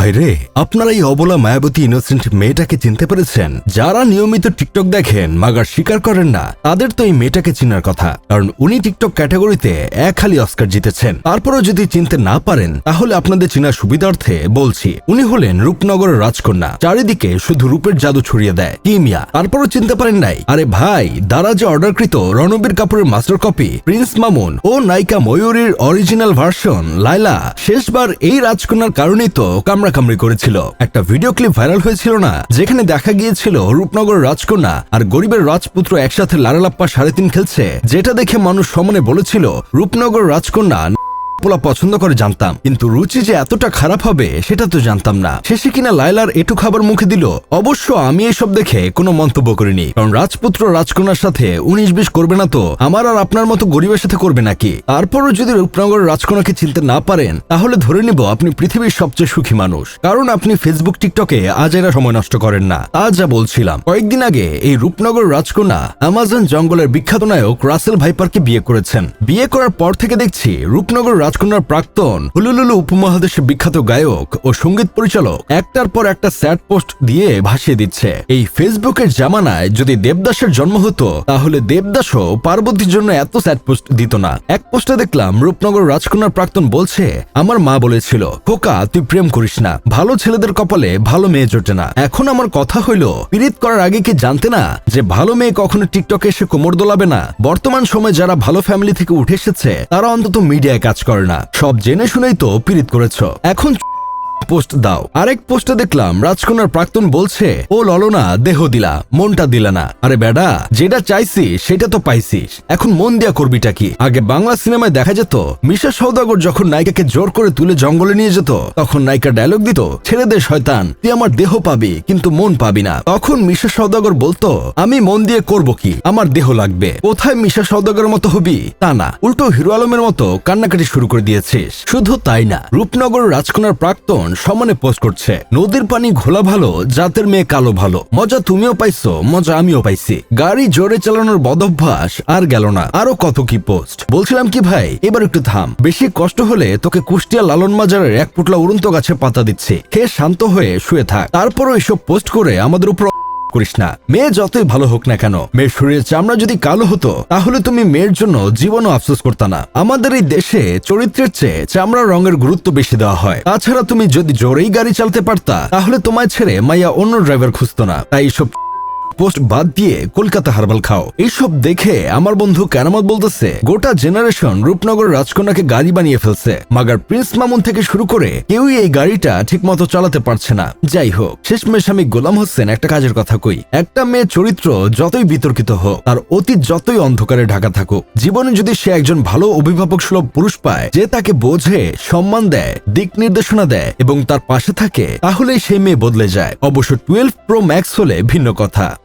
ভাই রে আপনারা এই অবলা মায়াবতী ইনোসেন্ট মেয়েটাকে চিনতে পেরেছেন? যারা নিয়মিত টিকটক দেখেন, মাগার স্বীকার করেন না, তাদের তো এই মেয়েটাকে চিনার কথা। কারণ উনি টিকটক ক্যাটাগরিতে এক খালি অস্কার জিতেছেন। তারপরও যদি চিনতে না পারেন, তাহলে আপনাদের চেনার সুবিধার্থে বলছি, উনি হলেন রূপনগরের রাজকন্যা। চারিদিকে শুধু রূপের জাদু ছড়িয়ে দেয়। কি মিয়া? তারপরও চিনতে পারেন নাই? আরে ভাই, দ্বারা যে অর্ডারকৃত রণবীর কাপুরের মাস্টার কপি, প্রিন্স মামুন ও নায়িকা ময়ূরীর অরিজিনাল ভার্সন লাইলা শেষবার এই রাজকন্যার কারণেই তো কামড়া কামড়ি করেছিল। একটা ভিডিও ক্লিপ ভাইরাল হয়েছিল না? যেখানে দেখা গিয়েছিল রূপনগর রাজকন্যা আর গরিবের রাজপুত্র একসাথে লারালাপ্পা সাড়ে তিন খেলছে। যেটা দেখে মানুষ সমনে বলেছিল, রূপনগর রাজকন্যা পোলা পছন্দ করে জানতাম। কিন্তু রুচি যে এতটা খারাপ হবে, সেটা তো জানতাম না। শেষে কিনা লাইলার এটু খাবার মুখে দিল। অবশ্য আমি এসব দেখে কোনো মন্তব্য করিনি। কারণ রাজপুত্র রাজকন্যার সাথে উনিশ বিশ করবে না তো, আমার আর আপনার মতো গরিবের সাথে করবে নাকি? তারপরও যদি রূপনগর রাজকন্যাকে চিনতে না পারেন, তাহলে ধরে নিব আপনি পৃথিবীর সবচেয়ে সুখী মানুষ। কারণ আপনি ফেসবুক, টিকটকে আজ আজেরা সময় নষ্ট করেন না। তা যা বলছিলাম। কয়েকদিন আগে এই রূপনগর রাজকন্যা আমাজন জঙ্গলের বিখ্যাত নায়ক রাসেল ভাইপারকে বিয়ে করেছেন। বিয়ে করার পর থেকে দেখছি রূপনগর রাজকন্যার প্রাক্তন হুলুলুলু উপমহাদেশের বিখ্যাত গায়ক ও সংগীত পরিচালক একটার পর একটা স্যাড পোস্ট দিয়ে ভাসিয়ে দিচ্ছে। এই ফেসবুকের জামানায় যদি দেবদাসের জন্ম হতো, তাহলে দেবদাসও পার্বতীর জন্য এত স্যাড পোস্ট দিত না। এক পোস্টে দেখলাম রূপনগর রাজকন্যার প্রাক্তন বলছে, আমার মা বলেছিল, খোকা, তুই প্রেম করিস না। ভালো ছেলেদের কপালে ভালো মেয়ে জোটে না। এখন আমার কথা হইল, পীড়িত করার আগে কি জানতে না যে ভালো মেয়ে কখনো টিকটকে এসে কোমর দোলাবে না? বর্তমান সময়ে যারা ভালো ফ্যামিলি থেকে উঠে এসেছে, তারা অন্তত মিডিয়ায় কাজ করে না সব জেনে শুনেই তো পীড়িত করেছ। এখন পোস্ট দাও। আরেক পোস্টে দেখলাম রাজকন্যার প্রাক্তন বলছে, ও ললনা, দেহ দিলা, মনটা দিলা না। আরে বেডা, যেটা চাইছি সেটা তো পাইছিস। এখন মন দিয়া করবিটা কি? আগে বাংলা সিনেমায় দেখা যেত, মিশা সৌদাগর যখন নায়িকাকে জোর করে তুলে জঙ্গলে নিয়ে যেত, তখন নায়িকা ডায়লগ দিত, ছেড়ে দে শয়তান, তুই আমার দেহ পাবি, কিন্তু মন পাবি না। তখন মিশা সৌদাগর বলতো, আমি মন দিয়ে করব কি? আমার দেহ লাগবে। কোথায় মিশা সৌদাগরের মতো হবি? তা না। উল্টো হিরো আলমের মতো কান্নাকাটি শুরু করে দিয়েছিস। শুধু তাই না। রূপনগর রাজকন্যার প্রাক্তন সমানে পোস্ট করছে, নদীর পানি ঘোলা ভালো, জাতের মেয়ে কালো ভালো। মজা তুমিও পাইছো, মজা আমিও পাইছি। গাড়ি জোরে চালানোর বদভ্যাস আর গেল না। আরও কত কি পোস্ট বলছিলাম কি ভাই, এবার একটু থাম। বেশি কষ্ট হলে তোকে কুষ্টিয়া লালন মাজারের এক পুটলা উড়ন্ত গাছে পাতা দিচ্ছে। খেয়ে শান্ত হয়ে শুয়ে থাক। তারপরও এসব পোস্ট করে আমাদের উপর করিস না। মেয়ে যতই ভালো হোক না কেন, মেয়ের শরীরের চামড়া যদি কালো হতো, তাহলে তুমি মেয়ের জন্য জীবনও আফসোস করতা না। আমাদের এই দেশে চরিত্রের চেয়ে চামড়া রঙের গুরুত্ব বেশি দেওয়া হয়। তাছাড়া তুমি যদি জোরেই গাড়ি চালাতে পারতা, তাহলে তোমায় ছেড়ে মাইয়া অন্য ড্রাইভার খুঁজতো না। তাই সব পোস্ট বাদ দিয়ে কলকাতা হারবাল খাও। এইসব দেখে আমার বন্ধু কেরামত বলতেছে, গোটা জেনারেশন রূপনগর রাজকন্যাকে গাড়ি বানিয়ে ফেলছে। মাগার প্রিন্স মামুন থেকে শুরু করে কেউই এই গাড়িটা ঠিক মতো চালাতে পারছে না। যাই হোক, শেষমেশ আমি গোলাম হোসেন একটা কাজের কথা কই। একটা মেয়ের চরিত্র যতই বিতর্কিত হোক, তার অতীত যতই অন্ধকারে ঢাকা থাকুক, জীবনে যদি সে একজন ভালো অভিভাবক সুলভ পুরুষ পায়, যে তাকে বোঝে, সম্মান দেয়, দিক নির্দেশনা দেয় এবং তার পাশে থাকে, তাহলেই সেই মেয়ে বদলে যায়। অবশ্য টুয়েলভ প্রো ম্যাক্স হলে ভিন্ন কথা।